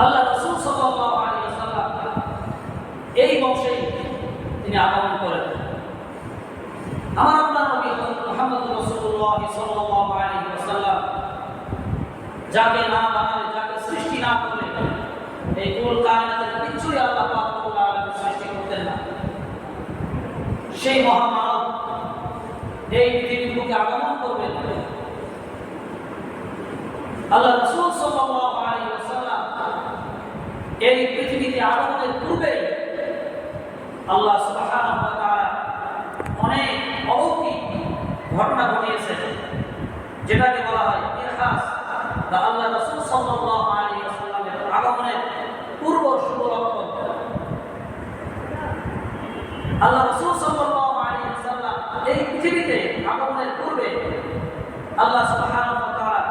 আল্লাহ রসুল ওয়াসাল্লাম এই বংশেই তিনি আগমন করেন। আমার আপনার মুহাম্মদ ওয়াসাল্লাম যাকে না বানালে, যাকে সৃষ্টি না করলে, এই কুল কায়নাতের কিছুই আল্লাহ সৃষ্টি করতেন না। সেই মহামানব এই পৃথিবীর বুকে আগমন করবেন। আল্লাহ রাসূল ওয়াসাল্লাম এই পৃথিবীতে আগমনের পূর্বে আল্লাহ অনেক অলৌকিক ঘটনা ঘটিয়েছেন, যেটাকে বলা হয় ইরহাস বা আল্লাহ রাসূল ওয়াসাল্লামের আগমনের পূর্ব শুভ লক্ষণ। আল্লাহ রাসূল ওয়াসাল্লাম এই পৃথিবীতে আগমনের পূর্বে আল্লাহ সুবহানাহু ওয়া তাআলা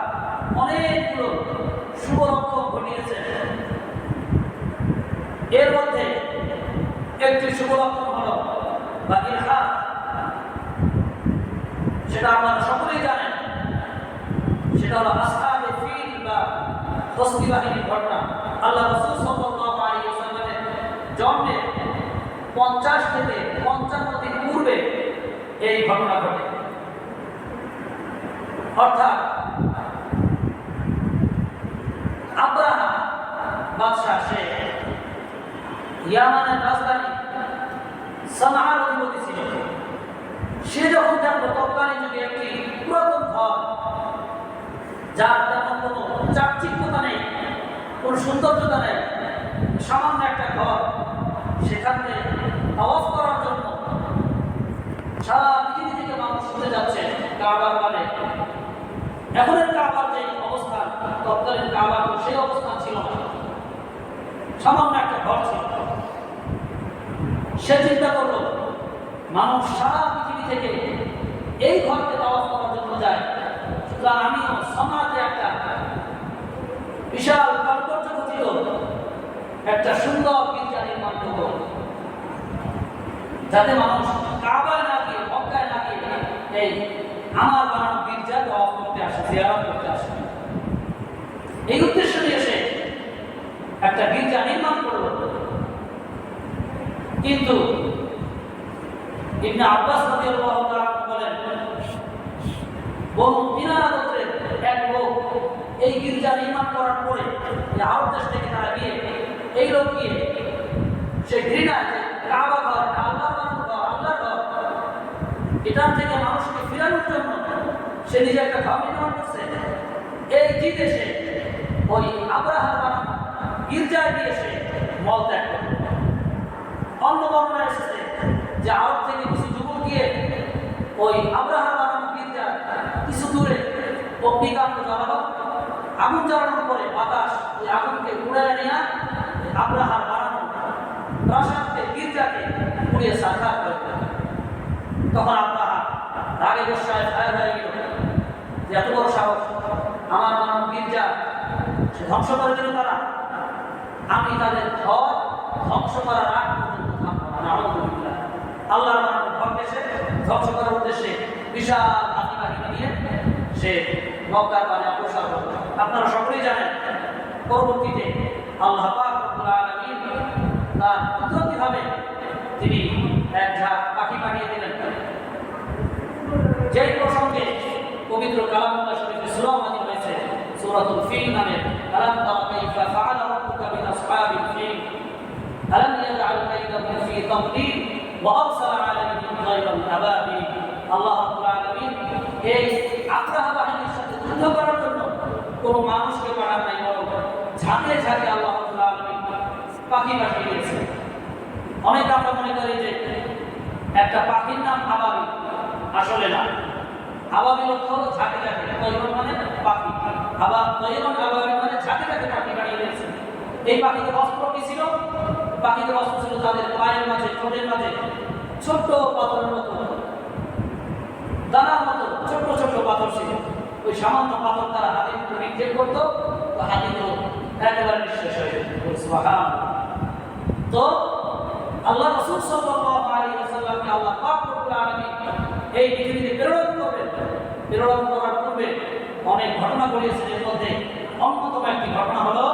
অনেকগুলো শুভ লক্ষণ ঘটিয়েছেন এর মধ্যে একটি শুভ লক্ষণ হলো বা ইরহাস সেটা আপনারা সকলেই জানেন। সেটা হলো আসহাবে ফিল বা হস্তি বাহিনীর ঘটনা। আল্লাহ রাসূল সাল্লাল্লাহু জন্মের পঞ্চাশ থেকে পঞ্চান্ন দিন পূর্বে এই ঘটনা ঘটে। অর্থাৎ আব্রাহা বাদশাহ সে ইয়ামানের রাজধানী অধিপতি ছিল। সে যখন জানলো তৎকালীন যুগে একটি পুরাতন ঘর, যার তেমন কোনো চাকচিক্যতা নেই সৌন্দর্যতা নেই, সামান্য একটা ঘর, সেখানে তাওয়াফ করার জন্য সারা পৃথিবী থেকে মানুষ শুনে যাচ্ছে কাবার মানে এখনের যে অবস্থান, তৎকালীন কাবার সেই অবস্থান ছিল না। সামান্য একটা ঘর ছিল। সে চিন্তা করল, মানুষ সারা পৃথিবী থেকে এই ঘরকে তাওয়াফ করার জন্য যায়। সুতরাং আমিও সমাজে একটা বিশাল কার্যক্রম ছিল, একটা সুন্দর গির্জা নির্মাণ করব। যাতে মানুষ কাবায় না গিয়ে, মক্কায় না গিয়ে এই আমার বানানো গির্জা তাওয়াফ করতে আসে, জিয়ারত করতে আসে। এই উদ্দেশ্য নিয়ে এসে একটা গির্জা নির্মাণ করল। কিন্তু ইবনে আব্বাস রাদিয়াল্লাহু তাআলা বলেন বনু কিনারা গোত্রের এক লোক এই গির্জা নির্মাণ করার পরে যে আরব দেশ থেকে তারা গিয়ে এই লোক গিয়ে সে ঘৃণা যে কাবা ঘর বানানো ঘর, আল্লাহর ঘর। এটার থেকে মানুষকে ফিরানোর জন্য সে নিজে একটা ঘর নির্মাণ করছে। এই জিতে সে ওই আব্রাহার বানানো গির্জায় গিয়ে সে মল ত্যাগ করে অন্য বর্ণনা এসেছে যে আরব থেকে কিছু যুবক গিয়ে ওই আব্রাহাম বানানো গির্জা কিছু দূরে অগ্নিকাণ্ড জ্বালানো আগুন জ্বালানোর পরে বাতাস ওই আগুনকে উড়ায় নিয়ে আব্রাহার বানানো প্রাসাদকে গির্জাকে পুড়িয়ে সাক্ষাৎ করে। তখন আব্রাহা রাগে গোসায় ফায়ার হয়ে গেল যে এত বড় সাহস, আমার বানানো গির্জা সে ধ্বংস করে দিল তারা। আমি তাদের ঘর ধ্বংস করার আগ পর্যন্ত থামবো না নাউযুবিল্লাহ। ধ্বংস করার উদ্দেশ্যে বিশাল সে মক্কার পানে অগ্রসর হল আপনারা সকলেই জানেন, পরবর্তীতে আল্লাহ আলামিন তার কুদরতিভাবে তিনি এক ঝাঁক পাখি পাঠিয়ে দিলেন। যেই প্রসঙ্গে পবিত্র কালামুল্লাহ শরীফে সূরা নাযিল হয়েছে সূরাতুল ফিল নামে, আলাম তারা কাইফা ফাআলা রাব্বুকা বিন আসহাবিল ফিল? আলাম ইয়াজআল কাইদাহুম ফি তাদলিল ওয়া আরসালা তায়রান আবাবিল আল্লাহ রাব্বুল আলামিন এই আক্রাহা বাহিনীর সাথে যুদ্ধ করার জন্য কোনো মানুষকে পাঠান ঝাঁকে ঝাঁকে আল্লাহ রাব্বুল পাখি পাঠিয়ে দিয়েছেন অনেক আমরা মনে করি যে একটা পাখির নাম আবাবিল আসলে না। আবাবিল অর্থ হলো ঝাঁকে ঝাঁকে তৈরন মানে পাখি। আবার তৈরন আবাবিল মানে ঝাঁকে ঝাঁকে পাখি বানিয়ে দিয়েছে। এই পাখিদের অস্ত্র কি ছিল? পাখিদের অস্ত্র ছিল তাদের পায়ের মাঝে, ঠোঁটের মাঝে। ছোট্ট পাথরের মতো। দানার মতো ছোট্ট ছোট্ট পাথর ছিল ওই সামান্য পাথর তারা হাতে করে নিক্ষেপ করতো, তো হাতিগুলো একেবারে নিঃশেষ হয়ে তো আল্লাহ রাসূল সাল্লাল্লাহু আলাইহি ওয়াসাল্লামকে আল্লাহ পাক রব্বুল আলামিন এই পৃথিবীতে প্রেরণ করবেন। প্রেরণ করার পূর্বে অনেক ঘটনা ঘটিয়েছেন এর মধ্যে অন্যতম একটি ঘটনা হলো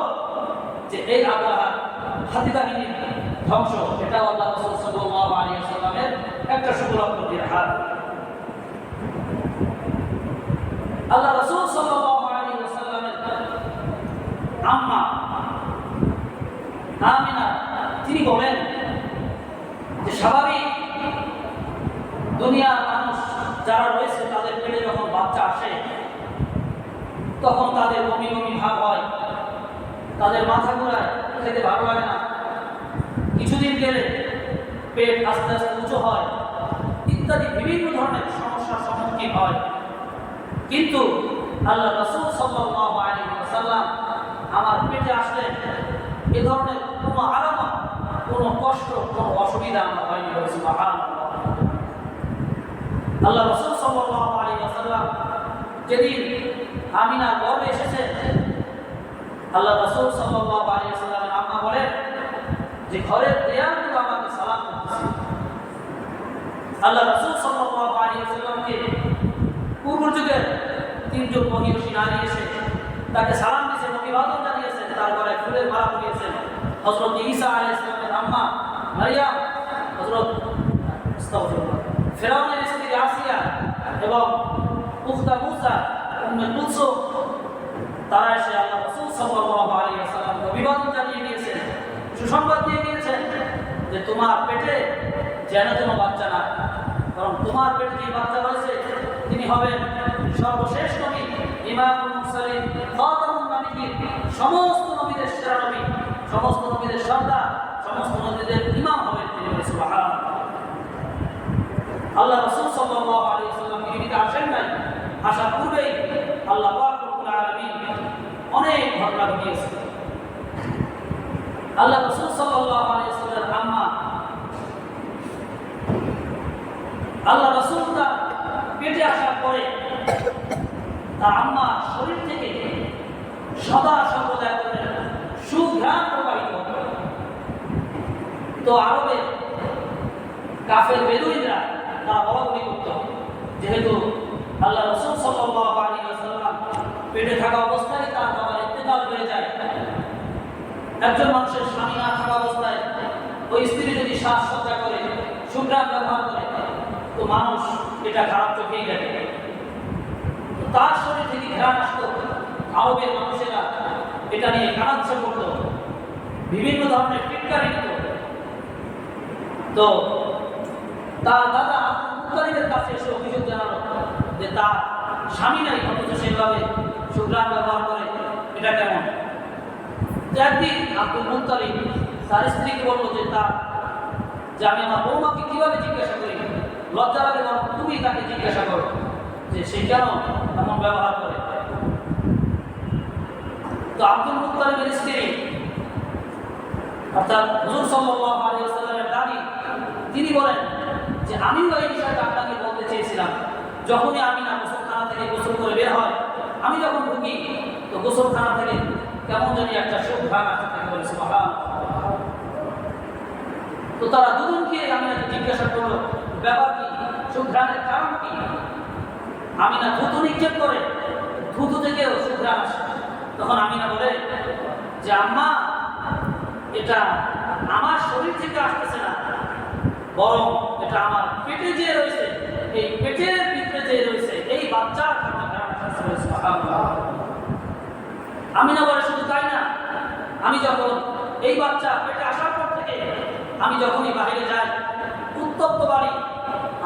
যে এই আবহাওয়া হাতি বাহিনীর ধ্বংস এটা আল্লাহ রসুল সাল্লাল্লাহু আলাইহি ওয়াসাল্লামের একটা হাত। আল্লাহ রসুল আম্মা আমিনা, তিনি বলেন যে স্বাভাবিক দুনিয়ার মানুষ যারা রয়েছে, তাদের পেটে যখন বাচ্চা আসে, তখন তাদের বমি বমি ভাব হয়। তাদের মাথা ঘোরায়, খেতে ভালো লাগে না। কিছুদিন গেলে পেট আস্তে আস্তে উঁচু হয়। ইত্যাদি বিভিন্ন ধরনের সমস্যার সম্মুখীন হয়। কিন্তু আল্লাহ রসুল ওয়াসাল্লাম আমার পেটে আসলেন এ ধরনের কোনো আলামত কোনো কষ্ট, কোনো অসুবিধা আমার হয়নি আল্লাহ রসুল ওয়াসাল্লাম যেদিন আমিনা গর্বে এসেছে, আল্লাহ রসুল ওয়াসাল্লামের আম্মা বলেন যে ঘরের করতেছে আল্লাহ রসুল সাল্লাল্লাহু আলাইহি ওয়াসাল্লামকে পূর্ব যুগের তিনজন মহিষী নারী এসে তাকে সালাম দিয়েছেন, অভিবাদন জানিয়েছেন তারপরে ফুলের মালা পরিয়েছেন। হজরত ঈসা আলাই ইসলামের আম্মা মারিয়াম হজরত ফেরাউনের স্ত্রী আসিয়া এবং উখতা মুসা, উম্মে কুলসুম, তারা এসে আল্লাহ রাসূল সাল্লাল্লাহু আলাইহি ওয়াসাল্লামকে অভিবাদন জানিয়ে দিয়েছেন। সুসংবাদ দিয়ে দিয়েছেন যে তোমার পেটে যেন কোনো বাচ্চা না কারণ তোমার পেটে যে বাচ্চা রয়েছে তিনি হবেন সর্বশেষ নবী নবীর সমস্ত নবীদের সেরা নবী, সমস্ত নবীদের সর্দার, সমস্ত নবীদের ইমাম হবেন তিনি আল্লাহ রাসূল সাল্লাল্লাহু পৃথিবীতে আসেন নাই? আসার পূর্বেই আল্লাহ অনেক ঘটনা ঘটিয়েছে আল্লাহ রাসূল সাল্লাল্লাহু ওয়াসাল্লামের আম্মা আল্লাহ রাসূল তার পেটে আসার পরে তার আম্মা শরীর থেকে সদা ধরনের সুঘ্রাণ প্রবাহিত তো আরবের কাফের বেদুইনরা তারা বলাবলি করত, যেহেতু আল্লাহ রসুল সাল্লাল্লাহু আলাইহি ওয়াসাল্লাম পেটে থাকা অবস্থায় তার বাবার ইন্তেকাল হয়ে যায়। একজন মানুষের স্বামী না থাকা অবস্থায় ওই স্ত্রী যদি শ্বাসসজ্জা করে সুগ্রাম ব্যবহার করে তো মানুষ এটা খারাপ চোখেই দেখে। তার শরীর থেকে ঘ্রাণ আসতো আরবের মানুষেরা এটা নিয়ে কানাচ্ছা করত বিভিন্ন ধরনের টিটকারি দিত তো তার দাদা মুক্তারিদের কাছে এসে অভিযোগ জানালো যে তার স্বামী নাই, অথচ সেভাবে সুগ্রাম ব্যবহার করে। এটা কেমন? একদিন আব্দুল মুক্তারিদ তার স্ত্রীকে বলল যে তার যে আমি আমার বৌমাকে কীভাবে জিজ্ঞাসা করি লজ্জা লাগে বরং তুমি তাকে জিজ্ঞাসা করো যে সে কেন এমন ব্যবহার করে? তো আব্দুল মুক্তারিদের স্ত্রী, অর্থাৎ হুজুর সাল্লাল্লাহু আলাইহি ওয়াসাল্লামের দাদি, তিনি বলেন যে আমিও এই বিষয়টা আপনাকে বলতে চেয়েছিলাম, যখনই আমি না গোসলখানা থেকে গোসল করে বের হয়, আমি যখন ঢুকি, তো গোসলখানা থেকে কেমন জানি একটা সুখ ভাগ আসতে থাকে বলে সুবহান তো তারা দুজনকে আমি জিজ্ঞাসা করল ব্যাপার কি? সুঘ্রাণের কারণ কি? আমি না ধুতু নিক্ষেপ করে ধুতু থেকেও সুঘ্রাণ আসে। তখন আমি না বলে, যে আম্মা, এটা আমার শরীর থেকে আসতেছে না, বরং এটা আমার পেটে যে রয়েছে, এই পেটের ভিতরে যে রয়েছে, এই বাচ্চার। আমি না বলে শুধু তাই না, আমি যখন এই বাচ্চা পেটে আসার পর থেকে, আমি যখনই বাইরে যাই, উত্তপ্ত বাড়ি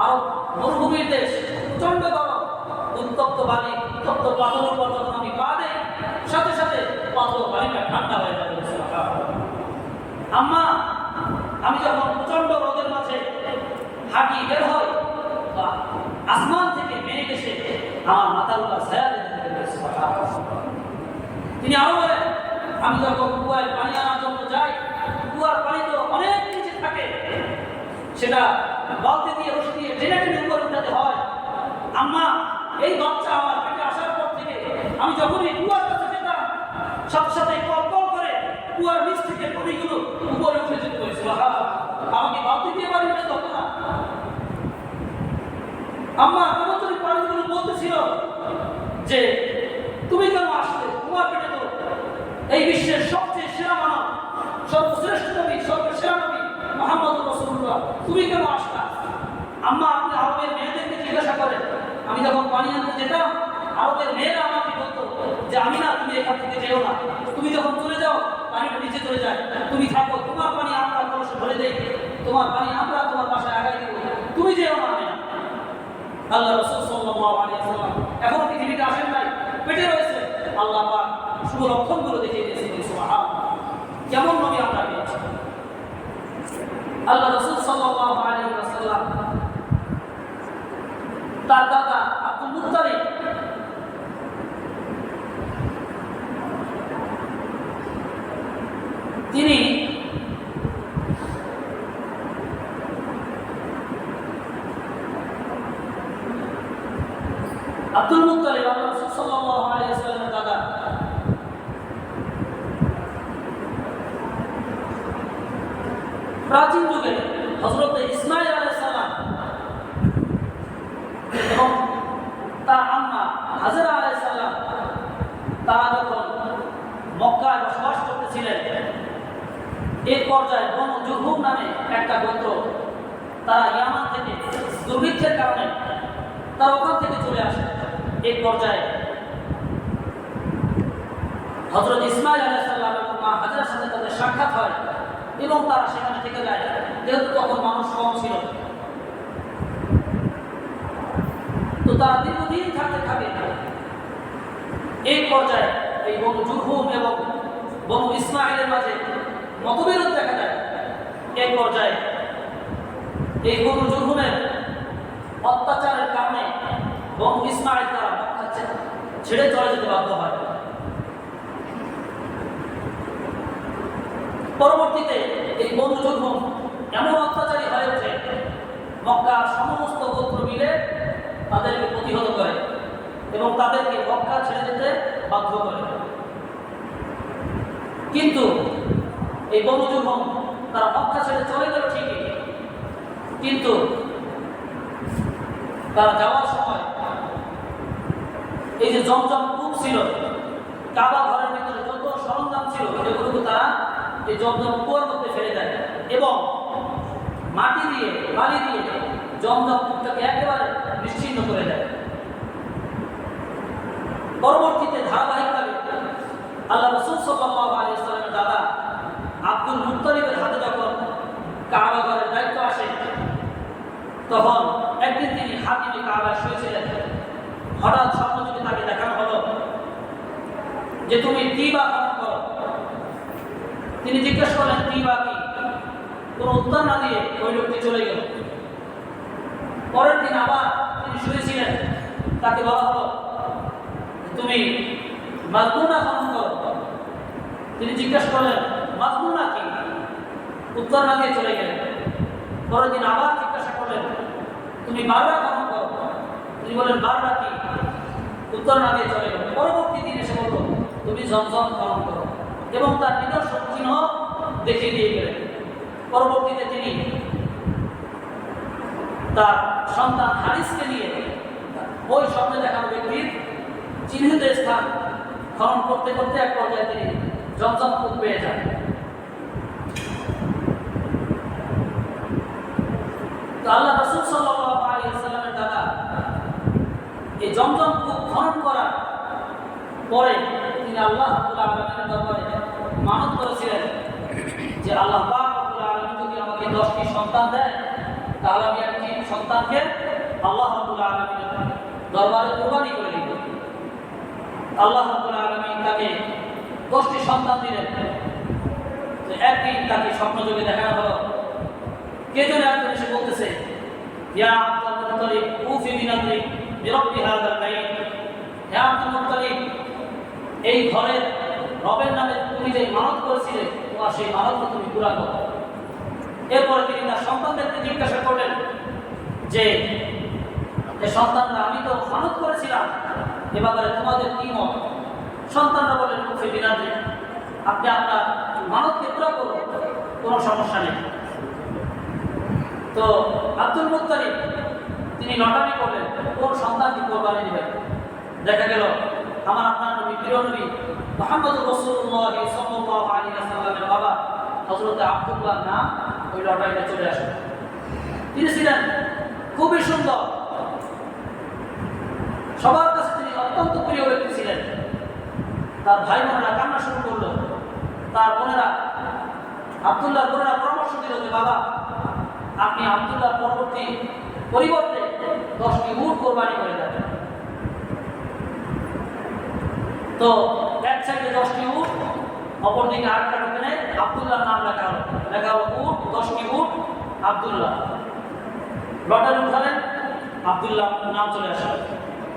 আর মরুভূমির দেশ। প্রচণ্ড গরম। উত্তপ্ত বাড়ি উত্তপ্ত পাথর উপর যখন আমি পা দেই। সাথে সাথে পাথর বাড়িটা ঠান্ডা হয়ে যাবে আম্মা, আমি যখন প্রচণ্ড রোদের মাঝে হাঁটি বের হই, বা আসমান থেকে মেঘ এসে আমার মাথার উপর ছায়া। তিনি আরও বলেন, আমি যখন কুয়ায় পানি আনার জন্য যাই, কুয়ার পানি তো অনেক নিচে থাকে। সেটা বালতি দিয়ে রশি দিয়ে টেনে টেনে উঠাতে হয়। আম্মা, এই বাচ্চা আমার পেটে আসার পর থেকে আমি যখনই কুয়ার কাছে যেতাম, সাথে সাথে কল কল করে কুয়ার নিচ থেকে পানিগুলো উপরে উঠে যেতে। আমাকে বাদ দিতে পারি না তখন আম্মা কেমন তুমি পানিগুলো বলতেছিল যে তুমি কেন আসলে তোমার পেটে তো এই বিশ্বের সবচেয়ে সেরা মানব তুমি কেন আসলা আম্মা আপনি আরবের মেয়েদেরকে জিজ্ঞাসা করেন আমি যখন পানি আনতে যেতাম আরবের মেয়েরা আমাকে বলতো যে, আমি না, তুমি এখান থেকে যেও না। তুমি যখন চলে যাও, পানিটা নিচে চলে যায়। তুমি থাকো, তোমার পানি আমরা ভরে তোমার পানি আমরা তোমার বাসায় আগাই দেবো। তুমি যেও না, আমি আল্লাহ রসুল সাল্লাল্লাহু আলাইহি এখনও পৃথিবীতে আসেন নাই, পেটে রয়েছে। আল্লাহ পাক শুভ লক্ষণগুলো দেখিয়ে কেমন নবী আমরা পেয়েছি? আল্লাহ রসুল তার দাদা আব্দুল মুত্তালিব তিনি আব্দুল মুত্তালিব আল্লাহ রাসূল সাল্লাল্লাহু আলাইহি ওয়াসাল্লামের দাদা প্রাচীন যুগে হযরত ইসমাঈল আলাইহিস সালাম এবং তার আম্মা হাজরা আলাইহিস সালাম তারা যখন মক্কায় বসবাস করতেছিলেন এই পর্যায়ে বনু জুরহুম নামে একটা গোত্র। তারা ইয়ামান থেকে দুর্ভিক্ষের কারণে তারা ওখান থেকে চলে আসে এই পর্যায়ে। হজরত ইসমাইল আলাইসাল্লাম এবং মা হাজার সাথে তাদের সাক্ষাৎ হয় এবং তারা সেখানে থেকে যায়। যেহেতু তখন মানুষ কম ছিল। তো তারা দীর্ঘদিন থাকতে থাকে। এই পর্যায়ে এই বনু জুরহুম এবং বনু ইসমাইলের মাঝে যায় পর্যায়ে। এই বনু জুরহুমের অত্যাচারের কারণে বনু ইসমাইল তারা ছেড়ে চলে যেতে বাধ্য হয়। পরবর্তীতে এই বনু জুরহুম এমন অত্যাচারী হয়ে ওঠে, মক্কার সমস্ত গোত্র মিলে তাদেরকে প্রতিহত করে এবং তাদেরকে মক্কা ছেড়ে যেতে বাধ্য করে। কিন্তু এই বনু জুরহুম তারা মক্কা ছেড়ে চলে গেল ঠিকই। কিন্তু তারা যাওয়ার সময় এই যে জমজম কূপ ছিল, কাবা ঘরের ভিতরে যত সরঞ্জাম ছিল এগুলোকে তারা এই জমজম কুয়ার মধ্যে ফেলে দেয় এবং মাটি দিয়ে, বালি দিয়ে জমজম কূপটাকে একেবারে নিশ্চিন্ন করে দেয়। পরবর্তীতে ধারাবাহিকভাবে আল্লাহ রসুল আলাইহি সাল্লামের দাদা আব্দুল মুত্তালিবের হাতে যখন কাবা ঘরের দায়িত্ব আসে, তখন একদিন তিনি হাতিমে কাবা শুয়েছিলেন। হঠাৎ স্বপ্নযোগে তাকে দেখানো হলো যে তুমি তিবা পালন করো। তিনি জিজ্ঞেস করলেন, তিবা কি? কোনো উত্তর না দিয়ে ওই লোকটি চলে গেল। পরের দিন আবার তিনি শুয়েছিলেন। তাকে বলা হলো, তুমি মাজমুনা খনন করো। তিনি জিজ্ঞেস করলেন মাজমুনা কি? উত্তর না দিয়ে চলে গেলেন। পরের দিন আবার জিজ্ঞাসা করলেন, তুমি বাররা খনন করো? তিনি বলেন বাররা কি? উত্তর না দিয়ে চলে গেলেন। পরবর্তী দিন এসে বলল, তুমি জমজম খনন করো এবং তার নিদর্শন চিহ্ন দেখিয়ে দিয়ে গেলেন। পরবর্তীতে তিনি তার সন্তান হারিসকে নিয়ে ওই স্বপ্নে দেখানো ব্যক্তির চিহ্নিত স্থান খনন করতে করতে এক পর্যায়ে তিনি জমজম পেয়ে যান। তো আল্লাহ রসুল ওয়াসাল্লামের দাদা, এই জমজম কূপ খনন করার পরে তিনি আল্লাহ দরবারে মানত করেছিলেন যে আল্লাহ রাব্বুল যদি আমাকে 10টি সন্তান দেয়, তাহলে আমি একটি সন্তানকে আল্লাহ রাব্বুল আলামিনের দরবারে কুরবানি করে দিব। আল্লাহ রাব্বুল আলামিন তাকে 10টি সন্তান দিলেন। একদিন তাকে স্বপ্ন যোগে দেখানো হলো। কে যেন একজন এসে বলতেছে? ইয়া আব্দুল মুত্তালিব উফি বিনাদরি বিরব্বি হাযাল বাইত। হে আব্দুল মুত্তালিব, এই ঘরের রবের নামে তুমি যে মানত করেছিলে, তোমার সেই মানতকে তুমি পুরা করো। এরপরে তিনি তার সন্তানদেরকে জিজ্ঞাসা করলেন যে সন্তানরা, আমি তো মানত করেছিলাম। এ ব্যাপারে তোমাদের কি মত? সন্তানরা বলেন উফি বিনাদরি আপনি আপনার মানতকে পুরা করুন, কোনো সমস্যা নেই। তো আব্দুল মুত্তালিব, তিনি লটারি করলেন। কোন সন্তানকে কোরবানি দিবেন দেখা গেল, আমার আপনার নবী, প্রিয় নবী মোহাম্মদ রসুল্লাহ সাল্লাল্লাহু আলাইহি ওয়াসাল্লামের বাবা, হযরত আব্দুল্লাহ নাম ওই লটারিতে চলে আসে। তিনি ছিলেন খুবই সুন্দর। সবার কাছে তিনি অত্যন্ত প্রিয় ব্যক্তি ছিলেন। তার ভাই বোনেরা কান্না শুরু করল। তার বোনেরা আবদুল্লাহ বোনেরা পরামর্শ দিল যে, বাবা আপনি আবদুল্লাহ পরবর্তী পরিবর্তে দশটি উট কোরবানি করে দেন। তো এক সাইডে দশটি উট, অপরদিকে আরেকটা টোকেনে আবদুল্লাহর নাম লেখা হলো। লেখা হলো উট, দশটি উট, আবদুল্লাহ। লটারি উঠালেন, আবদুল্লাহ নাম চলে আসলো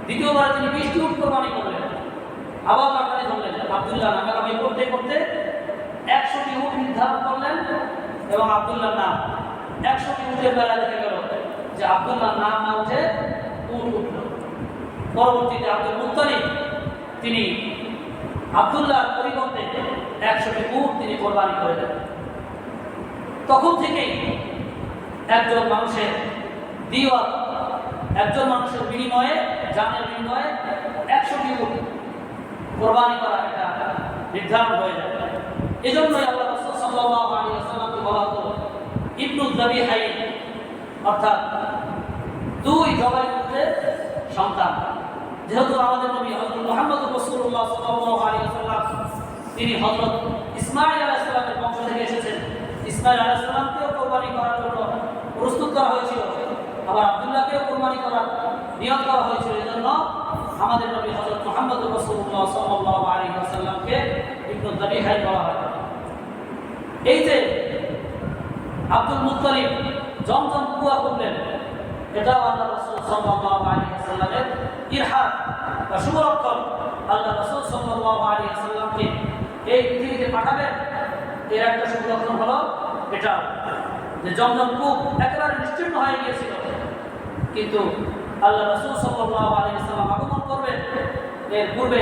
দ্বিতীয়বার তিনি বিশটি উট কোরবানি করলেন। আবার লটারি ধরলেন। আবদুল্লাহ নামাগামি করতে করতে একশোটি উট নির্ধারণ করলেন এবং আবদুল্লাহর নাম একশোটি উটের বেলা দেখা গেল। যে আবদুল্লাহর নাম না উঠে উট উঠল। পরবর্তীতে আব্দুল মুত্তালিব, তিনি আবদুল্লাহর পরিবর্তে একশোটি উট তিনি কোরবানি করে দেন। তখন থেকেই একজন মানুষের দিওয়াত একজন মানুষের বিনিময়ে জানের বিনিময়ে একশোটি উট কোরবানি করা একটা নির্ধারণ হয়ে যায়। এজন্যই আল্লাহ রাসূল সাল্লাল্লাহু আলাইহি ওয়াসাল্লামকে বলা হতো ইবনুল যাবিহাইন অর্থাৎ দুই জবাই করতে সন্তান। যেহেতু আমাদের নবী হযরত মুহাম্মদ রাসূলুল্লাহ সাল্লাল্লাহু আলাইহি ওয়াসাল্লাম, তিনি হযরত ইসমাঈল আলাইহিস সালামের বংশ থেকে এসেছেন। ইসমাঈল আলাইহিস সালামকেও কোরবানি করার জন্য প্রস্তুত করা হয়েছিল। আবার আব্দুল্লাহকেও কোরবানি করার নিয়ত করা হয়েছিল। এজন্য আমাদের নবী হযরত মুহাম্মদ রাসূলুল্লাহ সাল্লাল্লাহু আলাইহি ওয়াসাল্লামকে ইবনু যাবিহাইন বলা হয়। এই যে আব্দুল মুত্তালিব জমজম কুয়া করলেন। এটাও আল্লাহ রসুল সাল্লাল্লাহু আলাইহি ওয়াসাল্লামের ইরহাদ বা সুরক্ষণ আল্লাহ রাসূল সাল্লাল্লাহু আলাইহি ওয়াসাল্লামকে এই পৃথিবীতে পাঠাবেন। এর একটা সুরক্ষণ হলো এটা, যে জমজম কূপ একেবারে নিশ্চিন্ন হয়ে গিয়েছিল। কিন্তু আল্লাহ রাসূল সাল্লাল্লাহু আলাইহি ওয়াসাল্লাম আগমন করবেন। এর পূর্বে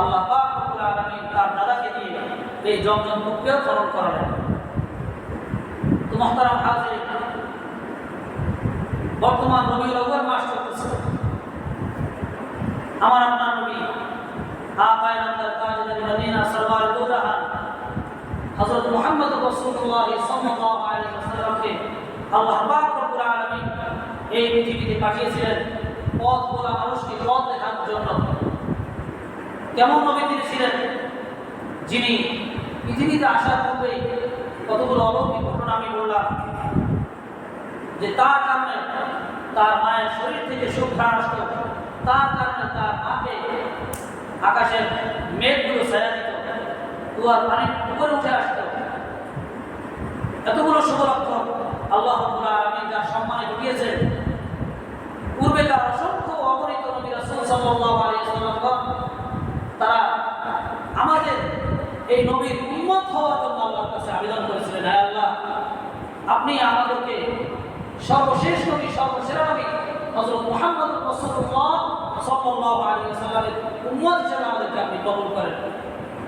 আল্লাহ পাক তার দাদাকে দিয়ে এই জমজম কূপকেও খনন করালেন। তো মহতারাম হাজির বর্তমান রবিউল আউয়াল মাস চলতেছে। আমার আপনার নবী এই মানুষকে জন্য। কেমন নবী তিনি ছিলেন? যিনি পৃথিবীতে আসার পূর্বেই কতগুলো অলৌকিক ঘটনা আমি বললাম যে তার কারণে তার মায়ের শরীর থেকে সুখ আসত তার কারণে তার মাকে আকাশের মেঘগুলো ছায়া দিত, কুয়ার পানি উপরে উঠে আসত। এতগুলো শুভলক্ষণ আল্লাহ আমি যার সম্মানে ঘটিয়েছেন পূর্বেকার অসংখ্য অগণিত তারা আমাদের এই নবীর উম্মত হওয়ার জন্য আল্লাহর কাছে আবেদন করেছিলেন হ্যাঁ আল্লাহ। আপনি আমাদেরকে সর্বশেষ নবী, সর্বসেরা নবী, হযরত মুহাম্মদ রাসূলুল্লাহ সাল্লাল্লাহু আলাইহি ওয়াসাল্লামের উম্মত হিসেবে আমাদেরকে আপনি কবুল করেন।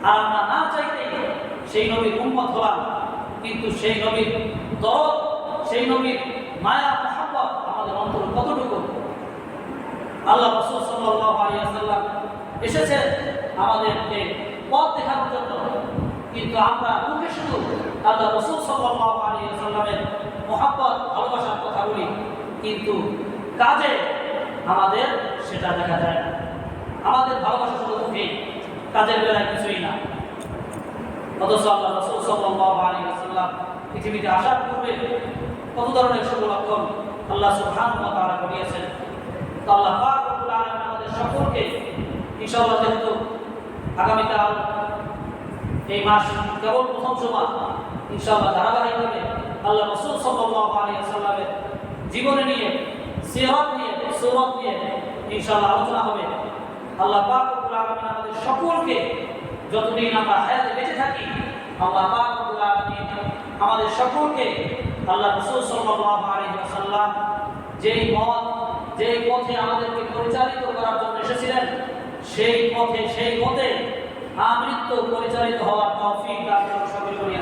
আর আমরা না চাইতেই সেই নবীর উম্মত হলাম, কিন্তু সেই নবীর দরদ, সেই নবীর মায়া, মহাব্বত আমাদের অন্তরে কতটুকু? আল্লাহ রাসূল সাল্লাল্লাহু আলাইহি ওয়াসাল্লাম এসেছেন আমাদেরকে পথ দেখানোর জন্য, কিন্তু আমরা মুখে শুধু আল্লাহ রসুল সাল্লাল্লাহু ওয়াসাল্লামের মহাব্বত, ভালোবাসার কথা বলি, কিন্তু কাজে আমাদের সেটা দেখা যায় না। আমাদের ভালোবাসা শুধু মুখে, কাজের বেলায় কিছুই না। পৃথিবীতে আসার পূর্বে কত ধরনের আল্লাহ সুবহানাহু ওয়া তাআলা ঘটিয়েছেন? তো আল্লাহ আমাদের সকলকে ইনশাআল্লাহ যেহেতু আগামীকাল এই মাস কেবল প্রথম সময় ইনশাআল্লাহ ধারাবাহিকভাবে আল্লাহ রসুল সাল্লাল্লাহু আলাইহি ওয়াসাল্লামের জীবনে নিয়ে, সিরাত নিয়ে, সুরত নিয়ে ইনশাআল্লাহ আলোচনা হবে। আল্লাহ আমাদের সকলকে যতদিন আমরা হায়াতে বেঁচে থাকি, আল্লাহ আমাদের সকলকে আল্লাহ রাসূল সাল্লাল্লাহু আলাইহি ওয়াসাল্লাম যেই পথ, যেই পথে আমাদেরকে পরিচালিত করার জন্য এসেছিলেন, সেই পথে সেই পথে আমৃত্য পরিচালিত হওয়ার তৌফিক দান সকলে করি